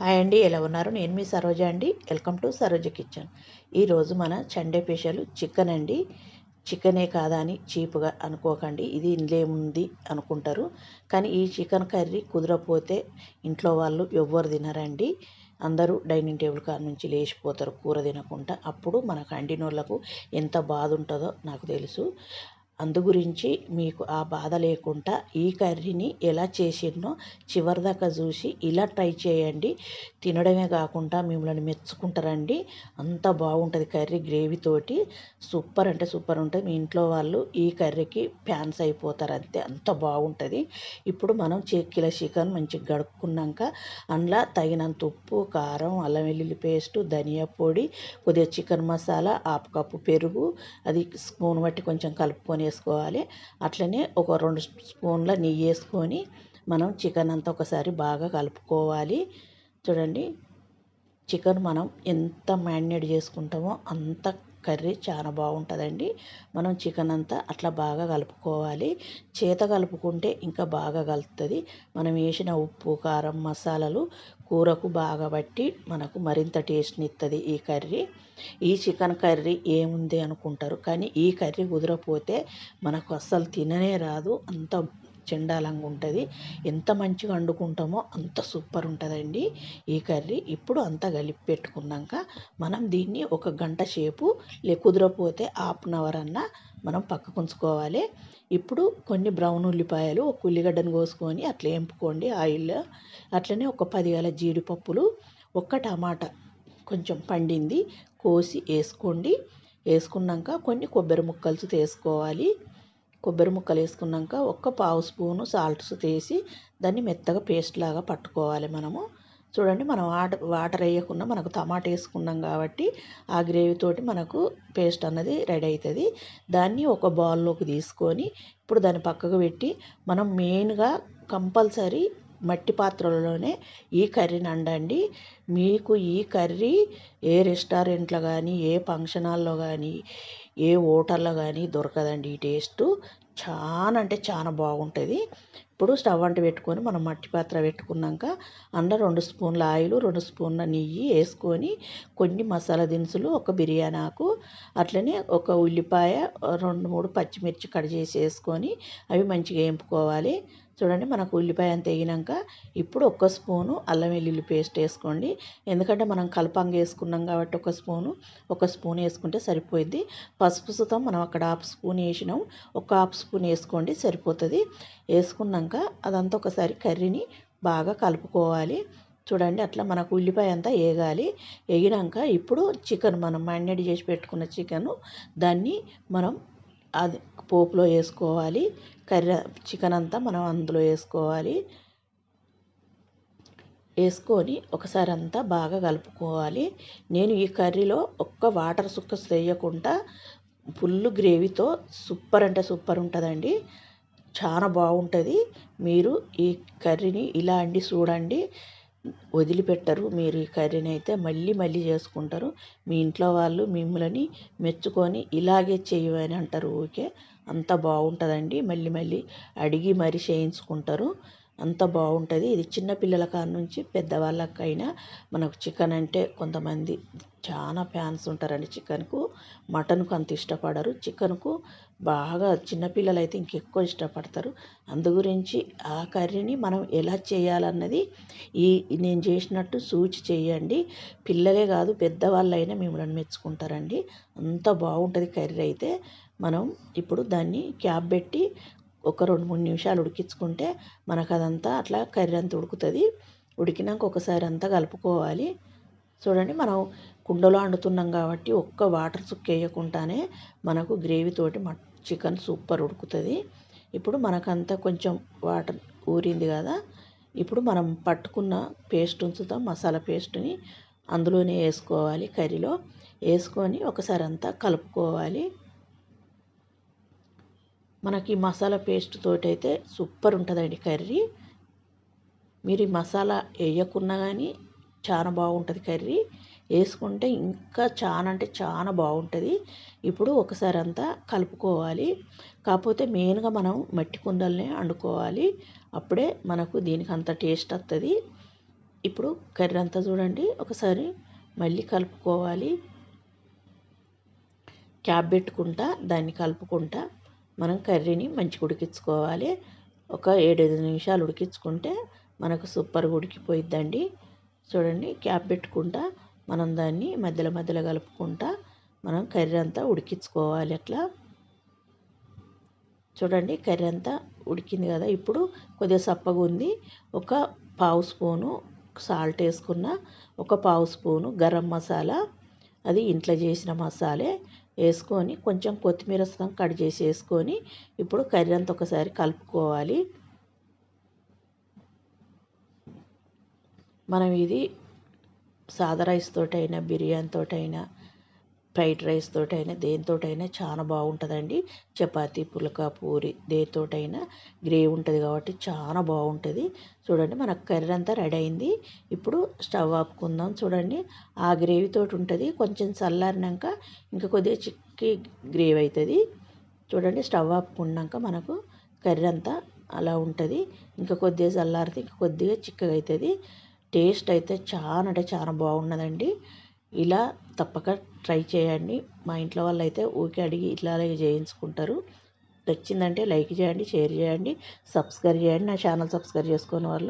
Hi అండి ఎలా ఉన్నారు? నేను మీ సరోజ అండి. Welcome to Saroja kitchen. ఈరోజు మన చండే స్పెషల్ చికెన్ అండి. చికెనే కాదా అని చీప్గా అనుకోకండి. ఇది ఇందులేముంది అనుకుంటారు. కానీ ఈ చికెన్ కర్రీ కుదరపోతే ఇంట్లో వాళ్ళు ఎవ్వరు తినరండి. అందరూ డైనింగ్ టేబుల్ కాడ నుంచి లేచిపోతారు కూర తినకుండా. అప్పుడు మన కండినోళ్ళకు ఎంత బాధ ఉంటుందో నాకు తెలుసు. అందు గురించి మీకు ఆ బాధ లేకుండా ఈ కర్రీని ఎలా చేసినో చివరిదాకా చూసి ఇలా ట్రై చేయండి. తినడమే కాకుండా మిమ్మల్ని మెచ్చుకుంటారండి. అంత బాగుంటుంది కర్రీ గ్రేవీతోటి సూపర్ అంటే సూపర్ ఉంటుంది. మీ ఇంట్లో వాళ్ళు ఈ కర్రీకి ఫ్యాన్స్ అయిపోతారు అంతే. అంత బాగుంటుంది. ఇప్పుడు మనం కిలో చికెన్ మంచిగా గడుపుకున్నాక అందులో తగినంత ఉప్పు కారం అల్లం వెల్లుల్లి పేస్టు ధనియా పొడి కొద్దిగా చికెన్ మసాలా హాఫ్ కప్పు పెరుగు అది స్పూన్ బట్టి కొంచెం కలుపుకొని వేసుకోవాలి. అట్లనే ఒక రెండు స్పూన్ల నెయ్యి వేసుకొని మనం చికెన్ అంతా ఒకసారి బాగా కలుపుకోవాలి. చూడండి చికెన్ మనం ఎంత మ్యారినేట్ చేసుకుంటామో అంత కర్రీ చాలా బాగుంటుందండి. మనం చికెన్ అంతా అట్లా బాగా కలుపుకోవాలి. చేత కలుపుకుంటే ఇంకా బాగా కలుపుతుంది. మనం వేసిన ఉప్పు కారం మసాలాలు కూరకు బాగా బట్టి మనకు మరింత టేస్ట్ని ఇస్తుంది ఈ కర్రీ. ఈ చికెన్ కర్రీ ఏముంది అనుకుంటారు. కానీ ఈ కర్రీ కుదరపోతే మనకు అస్సలు తిననే రాదు. అంత చెండాలంగా ఉంటుంది. ఎంత మంచిగా వండుకుంటామో అంత సూపర్ ఉంటుందండి ఈ కర్రీ. ఇప్పుడు అంతా కలిపి పెట్టుకున్నాక మనం దీన్ని ఒక గంట సేపు లే కుదరపోతే హాఫ్ అన్ అవర్ అన్నా మనం పక్కకు ఉంచుకోవాలి. ఇప్పుడు కొన్ని బ్రౌన్ ఉల్లిపాయలు ఒక ఉల్లిగడ్డను కోసుకొని అట్లా వేంపుకోండి ఆయిల్. అట్లనే ఒక పది గల జీడిపప్పులు ఒక్క టమాటా కొంచెం పండింది కోసి వేసుకోండి. వేసుకున్నాక కొన్ని కొబ్బరి ముక్కలు తీసుకోవాలి. కొబ్బరి ముక్కలు వేసుకున్నాక ఒక్క పావు స్పూను సాల్ట్స్ తీసి దాన్ని మెత్తగా పేస్ట్ లాగా పట్టుకోవాలి మనము. చూడండి మనం వాటర్ వాటర్ వేయకుండా మనకు టమాటా వేసుకున్నాం కాబట్టి ఆ గ్రేవీతోటి మనకు పేస్ట్ అన్నది రెడీ అవుతుంది దాన్ని ఒక బౌల్లోకి తీసుకొని ఇప్పుడు దాన్ని పక్కకు పెట్టి మనం మెయిన్గా కంపల్సరీ మట్టి పాత్రలలోనే ఈ కర్రీని వండండి మీకు ఈ కర్రీ ఏ రెస్టారెంట్లో కానీ ఏ ఫంక్షన్ హాల్లో కానీ ఏ హోటల్లో కానీ దొరకదండి ఈ టేస్టు. చాలా అంటే చాలా బాగుంటుంది. ఇప్పుడు స్టవ్ అంట పెట్టుకొని మనం మట్టి పాత్ర పెట్టుకున్నాక అందులో రెండు స్పూన్ల ఆయిల్ రెండు స్పూన్ల నెయ్యి వేసుకొని కొన్ని మసాలా దినుసులు ఒక బిర్యానీ ఆకు అట్లనే ఒక ఉల్లిపాయ రెండు మూడు పచ్చిమిర్చి కట్ చేసి వేసుకొని అవి మంచిగా వేపుకోవాలి చూడండి మనకు ఉల్లిపాయ అంత వేగినాక ఇప్పుడు ఒక్క స్పూను అల్లం వెల్లుల్లి పేస్ట్ వేసుకోండి. ఎందుకంటే మనం కలపంగా వేసుకున్నాం కాబట్టి ఒక స్పూను ఒక స్పూన్ వేసుకుంటే సరిపోయింది పసుపు సుతం మనం అక్కడ హాఫ్ స్పూన్ వేసినాం ఒక హాఫ్ స్పూన్ వేసుకోండి సరిపోతుంది. వేసుకున్నాక అదంతా ఒకసారి కర్రీని బాగా కలుపుకోవాలి. చూడండి అట్లా మనకు ఉల్లిపాయ అంతా వేగాలి వేగినాక ఇప్పుడు చికెన్ మనం మ్యారినేట్ చేసి పెట్టుకున్న చికెన్ దాన్ని మనం అది పోపులో వేసుకోవాలి. కర్రీ చికెన్ అంతా మనం అందులో వేసుకోవాలి. వేసుకొని ఒకసారి అంతా బాగా కలుపుకోవాలి. నేను ఈ కర్రీలో ఒక్క వాటర్ సుక్కస్ వేయకుండా ఫుల్ గ్రేవీతో సూపర్ అంటే సూపర్ ఉంటుందండి. చాలా బాగుంటుంది. మీరు ఈ కర్రీని ఇలా అండి చూడండి. వదిలిపెట్టరు. మీరు ఈ కర్రీని అయితే మళ్ళీ మళ్ళీ చేసుకుంటారు. మీ ఇంట్లో వాళ్ళు మిమ్మల్ని మెచ్చుకొని ఇలాగే చేయమని అంటారు. ఊరికే అంత బాగుంటుందండి. మళ్ళీ మళ్ళీ అడిగి మరీ చేయించుకుంటారు. అంత బాగుంటుంది. ఇది చిన్నపిల్లల కాడ నుంచి పెద్దవాళ్ళకైనా మనకు చికెన్ అంటే కొంతమంది చాలా ఫ్యాన్స్ ఉంటారండి చికెన్కు. మటన్కు అంత ఇష్టపడరు. చికెన్కు బాగా చిన్నపిల్లలు అయితే ఇంకెక్కువ ఇష్టపడతారు. అందు గురించి ఆ కర్రీని మనం ఎలా చేయాలన్నది ఈ నేను చేసినట్టు సూచి చేయండి. పిల్లలే కాదు పెద్దవాళ్ళైనా మిమ్మల్ని మెచ్చుకుంటారండి. అంత బాగుంటుంది కర్రీ అయితే. మనం ఇప్పుడు దాన్ని క్యాప్ పెట్టి ఒక రెండు మూడు నిమిషాలు ఉడికించుకుంటే మనకు అదంతా అట్లా కర్రీ అంతా ఉడుకుతుంది. ఉడికినాక ఒకసారి అంతా కలుపుకోవాలి. చూడండి మనం కుండలో వండుతున్నాం కాబట్టి ఒక్క వాటర్ చుక్క వేయకుండానే మనకు గ్రేవీ తోటి చికెన్ సూపర్ ఉడుకుతుంది. ఇప్పుడు మనకంతా కొంచెం వాటర్ ఊరింది కదా ఇప్పుడు మనం పట్టుకున్న పేస్ట్ ఉంచుతాం మసాలా పేస్ట్ని అందులోనే వేసుకోవాలి కర్రీలో. వేసుకొని ఒకసారి అంతా కలుపుకోవాలి. మనకి మసాలా పేస్ట్ తోటైతే అయితే సూపర్ ఉంటుందండి కర్రీ. మీరు ఈ మసాలా వేయకున్నా కానీ చాలా బాగుంటుంది కర్రీ. వేసుకుంటే ఇంకా చాలా అంటే చాలా బాగుంటుంది. ఇప్పుడు ఒకసారి అంతా కలుపుకోవాలి. కాకపోతే మెయిన్గా మనం మట్టి కుండలనే వండుకోవాలి అప్పుడే మనకు దీనికి అంత టేస్ట్ వస్తుంది ఇప్పుడు కర్రీ అంతా చూడండి. ఒకసారి మళ్ళీ కలుపుకోవాలి. క్యాప్ పెట్టుకుంటా దాన్ని కలుపుకుంటా. మనం కర్రీని మంచిగా ఉడికించుకోవాలి. ఒక ఏడైదు నిమిషాలు ఉడికించుకుంటే మనకు సూపర్గా ఉడికిపోయిద్దండి. చూడండి క్యాప్ పెట్టుకుంటా మనం దాన్ని మధ్యలో మధ్యలో కలుపుకుంటా మనం కర్రీ అంతా ఉడికించుకోవాలి అట్లా. చూడండి కర్రీ అంతా ఉడికింది కదా. ఇప్పుడు కొద్దిగా సప్పగా ఉంది. ఒక పావు స్పూను సాల్ట్ వేసుకున్న ఒక పావు స్పూను గరం మసాలా అది ఇంట్లో చేసిన మసాలే. వేసుకొని కొంచెం కొత్తిమీర సగం కట్ చేసి వేసుకొని ఇప్పుడు కర్రీ అంతా ఒకసారి కలుపుకోవాలి. మనం ఇది సాదా రైస్ తోటైనా బిర్యానీ తోటైనా ఫ్రైడ్ రైస్ తోటైనా దేనితోటైనా చాలా బాగుంటుందండి. చపాతీ పులక పూరి దేనితోటైనా గ్రేవీ ఉంటుంది కాబట్టి చాలా బాగుంటుంది. చూడండి మన కర్రీ అంతా రెడీ అయింది. ఇప్పుడు స్టవ్ ఆపుకుందాం చూడండి. ఆ గ్రేవీ తోటి ఉంటుంది. కొంచెం చల్లారినాక ఇంకా కొద్దిగా చిక్కి గ్రేవీ అవుతుంది చూడండి స్టవ్ ఆపుకున్నాక మనకు కర్రీ అంతా అలా ఉంటుంది. ఇంకా కొద్దిగా చల్లారితే ఇంకా కొద్దిగా చిక్కగా అవుతుంది టేస్ట్ అయితే చాలా అంటే చాలా బాగున్నదండి. ఇలా తప్పక ట్రై చేయండి. మా ఇంట్లో వాళ్ళు అయితే ఊరికే అడిగి ఇలాగే చేయించుకుంటారు. నచ్చిందంటే లైక్ చేయండి షేర్ చేయండి సబ్స్క్రైబ్ చేయండి. నా ఛానల్ సబ్స్క్రైబ్ చేసుకునే వాళ్ళు